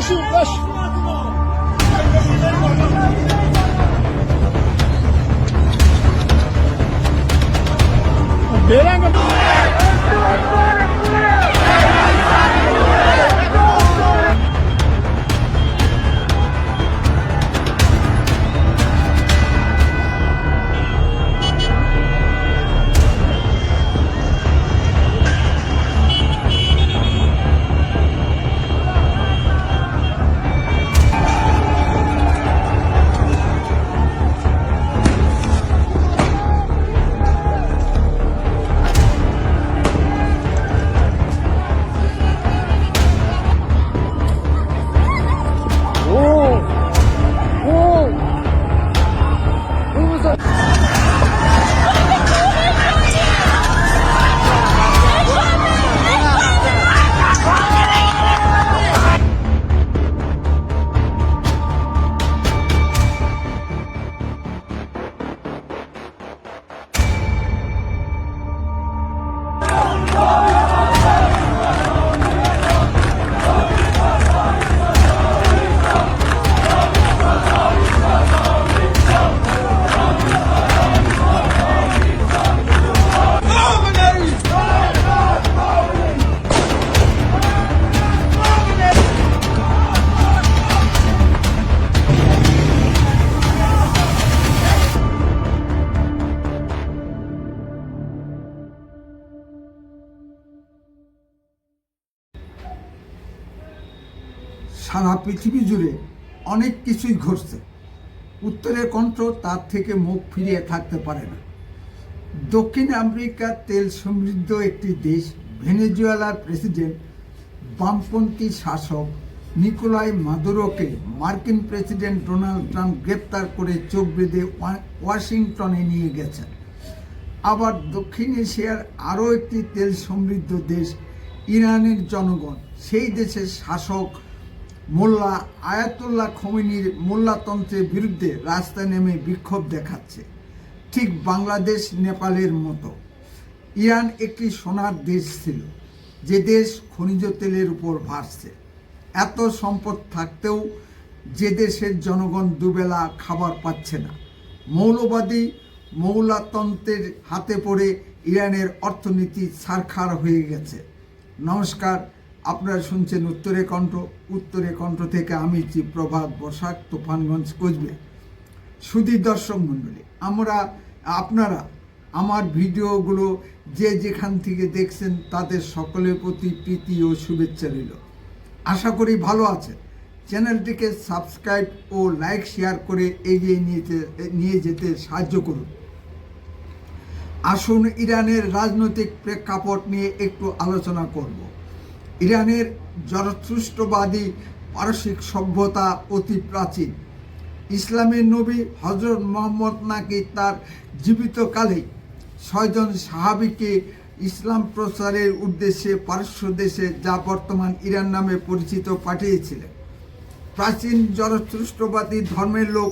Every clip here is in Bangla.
Koşun koş. Beren সারা পৃথিবী জুড়ে অনেক কিছুই ঘটছে। উত্তরের কণ্ঠ তার থেকে মুখ ফিরিয়ে থাকতে পারে না। দক্ষিণ আমেরিকার তেল সমৃদ্ধ একটি দেশ, ভেনেজুয়েলার প্রেসিডেন্ট, বামপন্থী শাসক নিকোলাই মাদুরোকে মার্কিন প্রেসিডেন্ট ডোনাল্ড ট্রাম্প গ্রেপ্তার করে চোখ বেঁধে ওয়াশিংটনে নিয়ে গেছেন। আবার দক্ষিণ এশিয়ার আরও একটি তেল সমৃদ্ধ দেশ, ইরানের জনগণ, সেই দেশের শাসক মোল্লা আয়াতুল্লাহ খমিনীর মোল্লাতন্ত্রের বিরুদ্ধে রাস্তায় নেমে বিক্ষোভ দেখাচ্ছে। ঠিক বাংলাদেশ, নেপালের মতো। ইরান একটি সোনার দেশ ছিল, যে দেশ খনিজ তেলের উপর ভাসছে। এত সম্পদ থাকতেও যে দেশের জনগণ দুবেলা খাবার পাচ্ছে না। মৌলবাদী মৌলাতন্ত্রের হাতে পড়ে ইরানের অর্থনীতি ছারখার হয়ে গেছে। নমস্কার আপনারা শুনছেন উত্তরে কণ্ঠ। উত্তরে কণ্ঠ থেকে আমি চি প্রভাত বসাক, তুফানগঞ্জ, কোচবিহার। সুধী দর্শক মণ্ডলী, আমরা, আপনারা আমার ভিডিওগুলো যে যেখান থেকে দেখছেন তাদের সকলের প্রতি প্রীতি ও শুভেচ্ছা রইল। আশা করি ভালো আছেন। চ্যানেলটিকে সাবস্ক্রাইব ও লাইক, শেয়ার করে এগিয়ে নিয়ে নিয়ে যেতে সাহায্য করুন। আসুন ইরানের রাজনৈতিক প্রেক্ষাপট নিয়ে একটু আলোচনা করব। ইরানের জরথুষ্টবাদী পারসিক সভ্যতা অতি প্রাচীন। ইসলামের নবী হজরত মোহাম্মদ নাকি তার জীবিতকালে ছয়জন সাহাবিকে ইসলাম প্রচারের উদ্দেশ্যে পারস্য দেশে যা বর্তমান ইরান নামে পরিচিত পাঠিয়েছিলেন। প্রাচীন জরথুষ্টবাদী ধর্মের লোক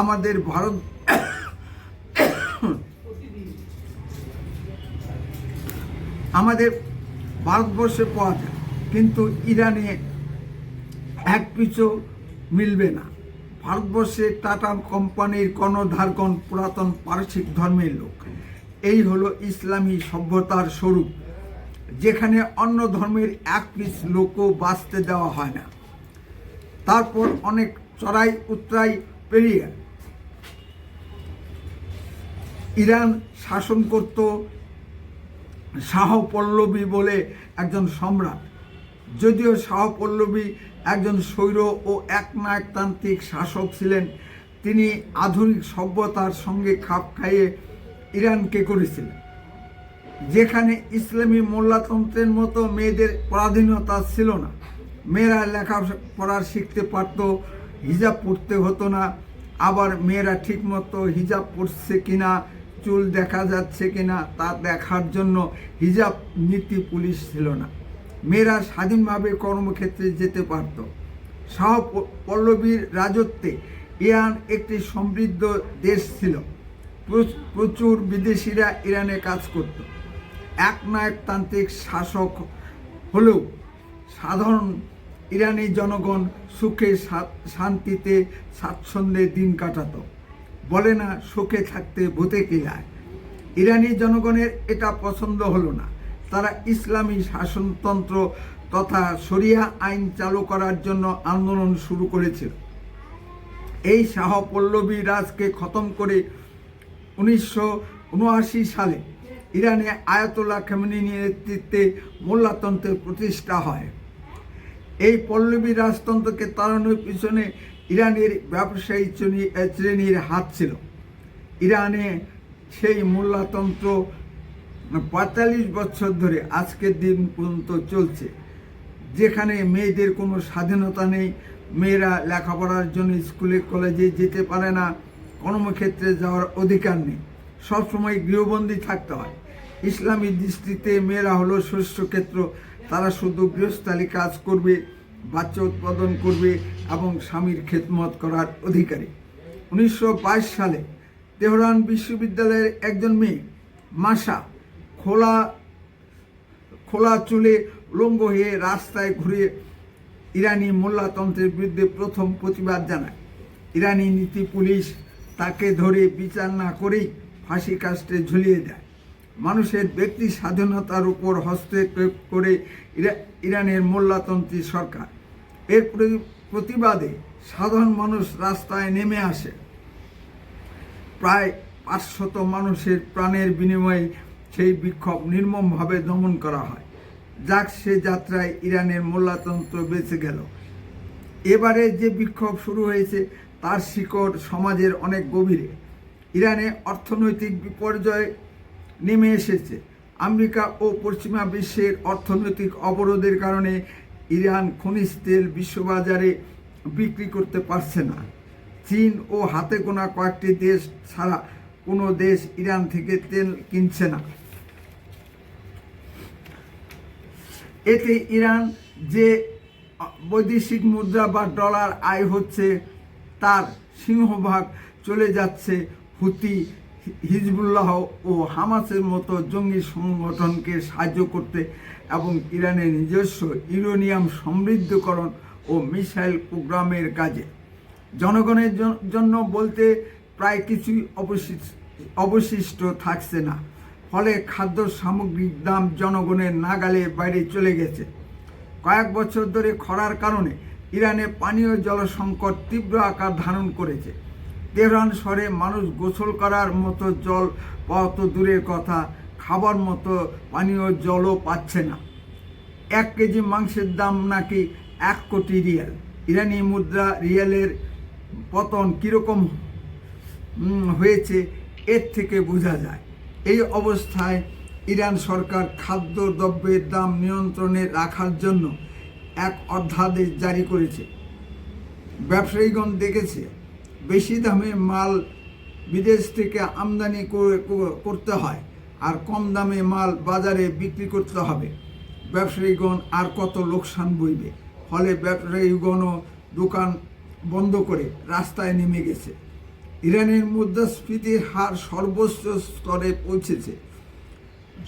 আমাদের ভারত আমাদের ভারতবর্ষে পাওয়া যায়। কিন্তু ইরানে এক পিছু মিলবে না। ভারতবর্ষে টাটা কোম্পানির কর্ণধারগণ পুরাতন পারসিক ধর্মের লোক। এই হলো ইসলামী সভ্যতার স্বরূপ, যেখানে অন্য ধর্মের এক পিস লোকও বাঁচতে দেওয়া হয় না। তারপর অনেক চড়াই উতরাই পেরিয়ে ইরান শাসন করত শাহ পল্লবী বলে একজন সম্রাট। যদিও শাহপল্লবী একজন স্বৈর ও একনায়কতান্ত্রিক শাসক ছিলেন, তিনি আধুনিক সভ্যতার সঙ্গে খাপ খাইয়ে ইরানকে করেছিলেন, যেখানে ইসলামী মোল্লাতন্ত্রের মতো মেয়েদের পরাধীনতা ছিল না। মেয়েরা লেখা লেখাপড়া শিখতে পারত, হিজাব পড়তে হতো না, আবার মেয়েরা ঠিকমতো হিজাব পড়ছে কিনা, চুল দেখা যাচ্ছে কিনা তা দেখার জন্য হিজাব নীতি পুলিশ ছিল না। মেয়েরা স্বাধীনভাবে কর্মক্ষেত্রে যেতে পারত। শাহ পল্লবীর রাজত্বে ইরান একটি সমৃদ্ধ দেশ ছিল। প্রচুর বিদেশিরা ইরানে কাজ করত। একনায়কতান্ত্রিক শাসক হলেও সাধারণ ইরানি জনগণ সুখে শান্তিতে স্বাচ্ছন্দ্যে দিন কাটাত। বলে না, সুখে থাকতে ভূতে কিলায় ইরানি জনগণের এটা পছন্দ হলো না। তারা ইসলামী শাসনতন্ত্র তথা শরিয়া আইন চালু করার জন্য আন্দোলন শুরু করেছিল। এই শাহ পল্লবী রাজকে খতম করে উনিশশো উনআশি সালে ইরানে আয়াতুল্লাহ খেমনির নেতৃত্বে মোল্লাতন্ত্রের প্রতিষ্ঠা হয়। এই পল্লবী রাজতন্ত্রকে তাড়ানোর পিছনে ইরানের ব্যবসায়ী শ্রেণী- শ্রেণির হাত ছিল। ইরানে সেই মোল্লাতন্ত্র পঁয়তাল্লিশ বছর ধরে আজকের দিন পর্যন্ত চলছে। যেখানে মেয়েদের কোনো স্বাধীনতা নেই, মেয়েরা লেখাপড়ার জন্য স্কুলে, কলেজে যেতে পারে না, কর্মক্ষেত্রে যাওয়ার অধিকার নেই। সবসময় গৃহবন্দী থাকতে হয়। ইসলামী দৃষ্টিতে মেয়েরা হলো শস্যক্ষেত্র তারা শুধু গৃহস্থালী কাজ করবে, বাচ্চা উৎপাদন করবে এবং স্বামীর খেদমত করার অধিকারী। উনিশশো বাইশ সালে তেহরান বিশ্ববিদ্যালয়ের একজন মেয়ে মাসা খোলা খোলা চুলে উলঙ্গ হয়ে রাস্তায় ঘুরে ইরানি মোল্লাতন্ত্রের বিরুদ্ধে প্রথম প্রতিবাদ জানায়। ইরানি নীতি পুলিশ তাকে ধরে বিচার না করেই ফাঁসি কাস্টে ঝুলিয়ে দেয়। মানুষের ব্যক্তি স্বাধীনতার উপর হস্তক্ষেপ করে ইরা- ইরানের মোল্লাতন্ত্রী সরকার। এর প্রতি- প্রতিবাদে সাধারণ মানুষ রাস্তায় নেমে আসে। প্রায় পাঁচশত মানুষের প্রাণের বিনিময়ে সেই বিক্ষোভ নির্মমভাবে দমন করা হয়। যাক, সে যাত্রায় ইরানের মোল্লাতন্ত্র বেঁচে গেল। এবারে যে বিক্ষোভ শুরু হয়েছে, তার শিকড় সমাজের অনেক গভীরে। ইরানে অর্থনৈতিক বিপর্যয় নেমে এসেছে। আমেরিকা ও পশ্চিমা বিশ্বের অর্থনৈতিক অবরোধের কারণে ইরান খনিজ তেল বিশ্ববাজারে বিক্রি করতে পারছে না। চীন ও হাতে গোনা কয়েকটি দেশ ছাড়া কোনো দেশ ইরান থেকে তেল কিনছে না। এতে ইরান যে বৈদেশিক মুদ্রা বা ডলার আয় হচ্ছে, তার সিংহভাগ চলে যাচ্ছে হুতি, হিজবুল্লাহ ও হামাসের মতো জঙ্গি সংগঠনকে সাহায্য করতে এবং ইরানের নিজস্ব ইউরেনিয়াম সমৃদ্ধকরণ ও মিসাইল প্রোগ্রামের কাজে। জনগণের জন্য বলতে প্রায় কিছুই অবশিষ্ট অবশিষ্ট থাকছে না। ফলে খাদ্য সামগ্রীর দাম জনগণের নাগালে বাইরে চলে গেছে। কয়েক বছর ধরে খরার কারণে ইরানে পানীয় জল সংকট তীব্র আকার ধারণ করেছে। তেহরান শহরে মানুষ গোসল করার মতো জল পাওয়া তো দূরের কথা, খাবার মতো পানীয় জলও পাচ্ছে না। এক কেজি মাংসের দাম নাকি এক কোটি রিয়াল। ইরানি মুদ্রা রিয়ালের পতন কীরকম হয়েছে, এর থেকে বোঝা যায়। এই অবস্থায় ইরান সরকার খাদ্য দ্রব্যের দাম নিয়ন্ত্রণে রাখার জন্য এক অধ্যাদেশ জারি করেছে। ব্যবসায়ীগণ দেখেছে, বেশি দামে মাল বিদেশ থেকে আমদানি করে- করতে হয় আর কম দামে মাল বাজারে বিক্রি করতে হবে। ব্যবসায়ীগণ আর কত লোকসান বইবে? ফলে ব্যবসায়ীগণও দোকান বন্ধ করে রাস্তায় নেমে গেছে। ইরানের মুদ্রাস্ফীতির হার সর্বোচ্চ স্তরে পৌঁছেছে।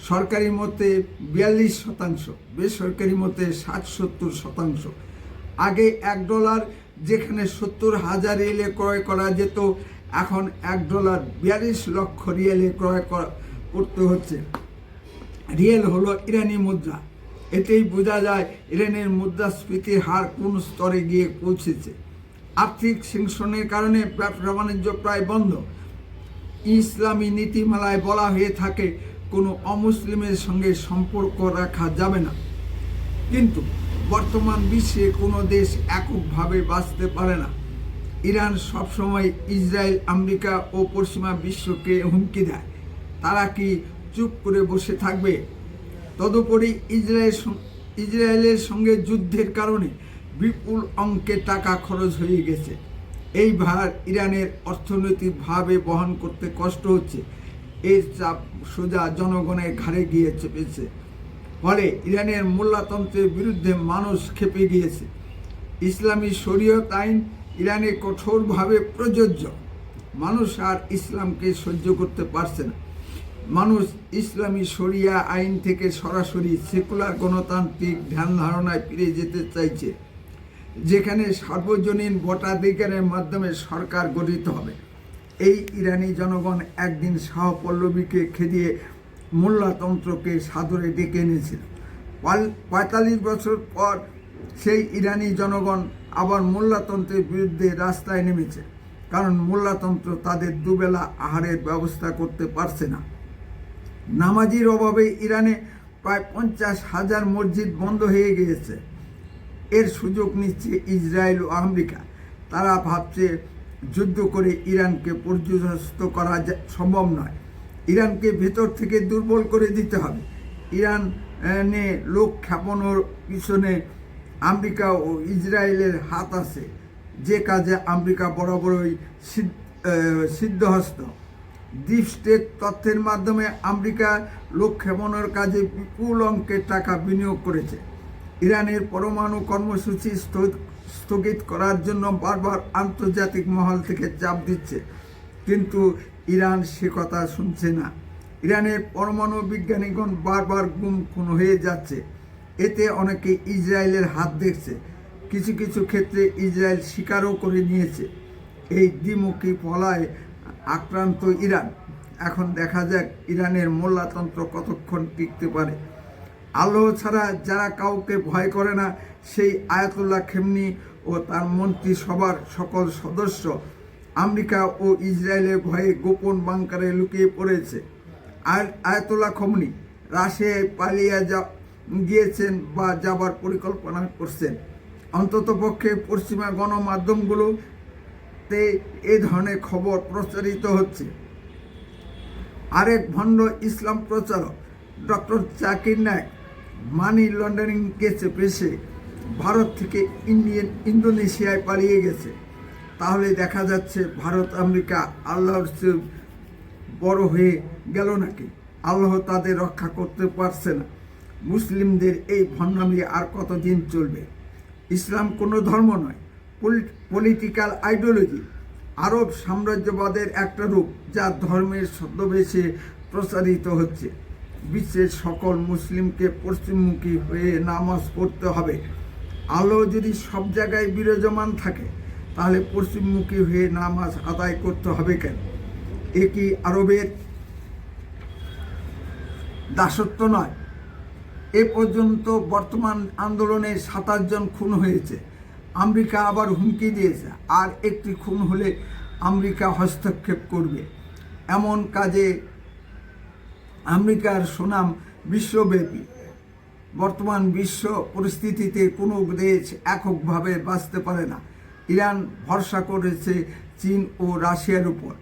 সরকারি মতে বিয়াল্লিশ শতাংশ, বেসরকারি মতে ষাট সত্তর শতাংশ। আগে এক ডলার, যেখানে সত্তর হাজার রিয়েলে ক্রয় করা যেত, এখন এক ডলার বিয়াল্লিশ লক্ষ রিয়েলে ক্রয় করা- করতে হচ্ছে। রিয়েল হলো ইরানি মুদ্রা। এতেই বোঝা যায় ইরানের মুদ্রাস্ফীতির হার কোন স্তরে গিয়ে পৌঁছেছে। আর্থিক শৃঙ্খনের কারণে ব্যবসা বাণিজ্য প্রায় বন্ধ। ইসলামী নীতিমালায় বলা হয়ে থাকে, কোনো অমুসলিমের সঙ্গে সম্পর্ক রাখা যাবে না। কিন্তু বর্তমান বিশ্বে কোনো দেশ এককভাবে বাঁচতে পারে না। ইরান সবসময় ইসরায়েল, আমেরিকা ও পশ্চিমা বিশ্বকে হুমকি দেয়। তারা কি চুপ করে বসে থাকবে? তদুপরি ইসরায়েল ইসরায়েলের সঙ্গে যুদ্ধের কারণে বিপুল অঙ্কের টাকা খরচ হয়ে গেছে। এই ভার ইরানের অর্থনৈতিকভাবে বহন করতে কষ্ট হচ্ছে। এর চাপ সোজা জনগণের ঘাড়ে গিয়ে চেপেছে। ফলে ইরানের মোল্লাতন্ত্রের বিরুদ্ধে মানুষ খেপে গিয়েছে। ইসলামী শরীয়ত আইন ইরানে কঠোরভাবে প্রযোজ্য। মানুষ আর ইসলামকে সহ্য করতে পারছে না। মানুষ ইসলামী শরিয়া আইন থেকে সরাসরি সেকুলার গণতান্ত্রিক ধ্যান ধারণায় ফিরে যেতে চাইছে। যেখানে সার্বজনীন ভোটাধিকারের মাধ্যমে সরকার গঠিত হবে। এই ইরানি জনগণ একদিন শাহ পল্লবীকে খেদিয়ে মোল্লাতন্ত্রকে সাদরে ডেকে এনেছিল। পঁয়তাল্লিশ বছর পর সেই ইরানি জনগণ আবার মোল্লাতন্ত্রের বিরুদ্ধে রাস্তায় নেমেছে, কারণ মোল্লাতন্ত্র তাদের দুবেলা আহারের ব্যবস্থা করতে পারছে না। নামাজির অভাবে ইরানে প্রায় পঞ্চাশ হাজার মসজিদ বন্ধ হয়ে গিয়েছে। এর সুযোগ নিচ্ছে ইসরায়েল ও আমেরিকা। তারা ভাবছে, যুদ্ধ করে ইরানকে পর্যস্ত করা সম্ভব নয়। ইরানকে ভেতর থেকে দুর্বল করে দিতে হবে। ইরান লোক খেপানোর পিছনে আমেরিকা ও ইসরায়েলের হাত আছে। যে কাজে আমেরিকা বরাবরই সিদ্ধ- সিদ্ধহস্ত। ডিপ স্টেট তথ্যের মাধ্যমে আমেরিকা লোক খেপানোর কাজে বিপুল অঙ্কের টাকা বিনিয়োগ করেছে। ইরানের পরমাণু কর্মসূচি স্থ- স্থগিত করার জন্য বারবার আন্তর্জাতিক মহল থেকে চাপ দিচ্ছে। কিন্তু ইরান সে কথা শুনছে না। ইরানের পরমাণু বিজ্ঞানীগণ বারবার গুম খুন হয়ে যাচ্ছে। এতে অনেকে ইসরায়েলের হাত দেখছে। কিছু কিছু ক্ষেত্রে ইসরায়েল স্বীকারও করে নিয়েছে। এই দ্বিমুখী ফলায় আক্রান্ত ইরান। এখন দেখা যাক ইরানের মোল্লাতন্ত্র কতক্ষণ টিকতে পারে। আল্লাহ ছাড়া যারা কাউকে ভয় করে না, সেই আয়াতুল্লাহ খেমনি ও তার মন্ত্রী সবার সকল সদস্য আমেরিকা ও ইসরায়েলের ভয়ে গোপন বাংকারে লুকিয়ে পড়েছে। আয়াতুল্লাহ খমনি রাশিয়ায় পালিয়ে যা, গিয়েছেন বা যাবার পরিকল্পনা করছেন। অন্তত পক্ষে পশ্চিমা গণমাধ্যমগুলোতে এ ধরনের খবর প্রচারিত হচ্ছে। আরেক ভণ্ড ইসলাম প্রচারক doctor Zakir Naik money laundering কেসে পেশে ভারত থেকে ইন্ডিয়ান ইন্দোনেশিয়ায় পালিয়ে গেছে। তাহলে দেখা যাচ্ছে ভারত, আমেরিকা আল্লাহর চেয়ে বড় হয়ে গেল নাকি? আল্লাহ তাদের রক্ষা করতে পারছে না। মুসলিমদের এই ভণ্ডামি আর কতদিন চলবে? ইসলাম কোনো ধর্ম নয় পলিটিক্যাল আইডিওলজি আরব সাম্রাজ্যবাদের একটা রূপ যা ধর্মের ছদ্মবেশে প্রচারিত হচ্ছে। বিশ্বের সকল মুসলিমকে পশ্চিমমুখী হয়ে নামাজ পড়তে হবে। আলো যদি সব জায়গায় বিরাজমান থাকে, তাহলে পশ্চিমমুখী হয়ে নামাজ আদায় করতে হবে কেন? এ কি আরবের দাসত্ব নয়? এ পর্যন্ত বর্তমান আন্দোলনে সাতাশ জন খুন হয়েছে। আমেরিকা আবার হুমকি দিয়েছে, আর একটি খুন হলে আমেরিকা হস্তক্ষেপ করবে। এমন কাজে আমেরিকার সুনাম বিশ্বব্যাপী। বর্তমান বিশ্ব পরিস্থিতিতে কোনো দেশ এককভাবে বাঁচতে পারে না। ইরান ভরসা করেছে চীন ও রাশিয়ার উপর।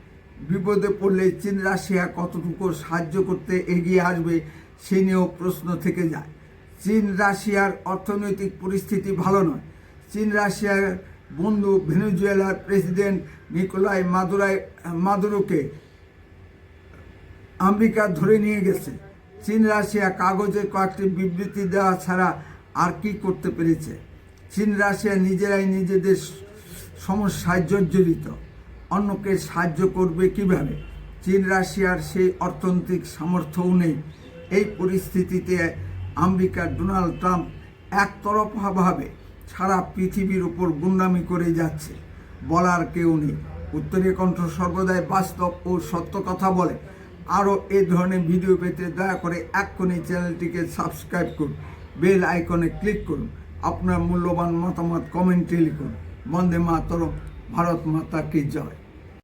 বিপদে পড়লে চীন, রাশিয়া কতটুকু সাহায্য করতে এগিয়ে আসবে সে নিয়েও প্রশ্ন থেকে যায়। চীন, রাশিয়ার অর্থনৈতিক পরিস্থিতি ভালো নয়। চীন, রাশিয়ার বন্ধু ভেনেজুয়েলার প্রেসিডেন্ট নিকোলাই মাদুরাই মাদুরোকে আমেরিকা ধরে নিয়ে গেছে। চীন, রাশিয়া কাগজে কয়েকটি বিবৃতি দেওয়া ছাড়া আর কি করতে পেরেছে? চীন, রাশিয়া নিজেরাই নিজেদের সমস্যায় জর্জরিত। অন্যকে সাহায্য করবে কীভাবে? চীন, রাশিয়ার সেই অর্থনৈতিক সামর্থ্যও নেই। এই পরিস্থিতিতে আমেরিকার ডোনাল্ড ট্রাম্প একতরফাভাবে সারা পৃথিবীর উপর গুন্ডামি করে যাচ্ছে। বলার কেউ নেই। উত্তরীয় কণ্ঠ সর্বদাই বাস্তব ও সত্য কথা বলে। আরও এই ধরনের ভিডিও পেতে দয়া করে এক্ষুনি চ্যানেলটিকে সাবস্ক্রাইব করুন বেল আইকনে ক্লিক করুন, আপনার মূল্যবান মতামত কমেন্টে লিখুন। বন্দে মাতরম, ভারত মাতা কি জয়।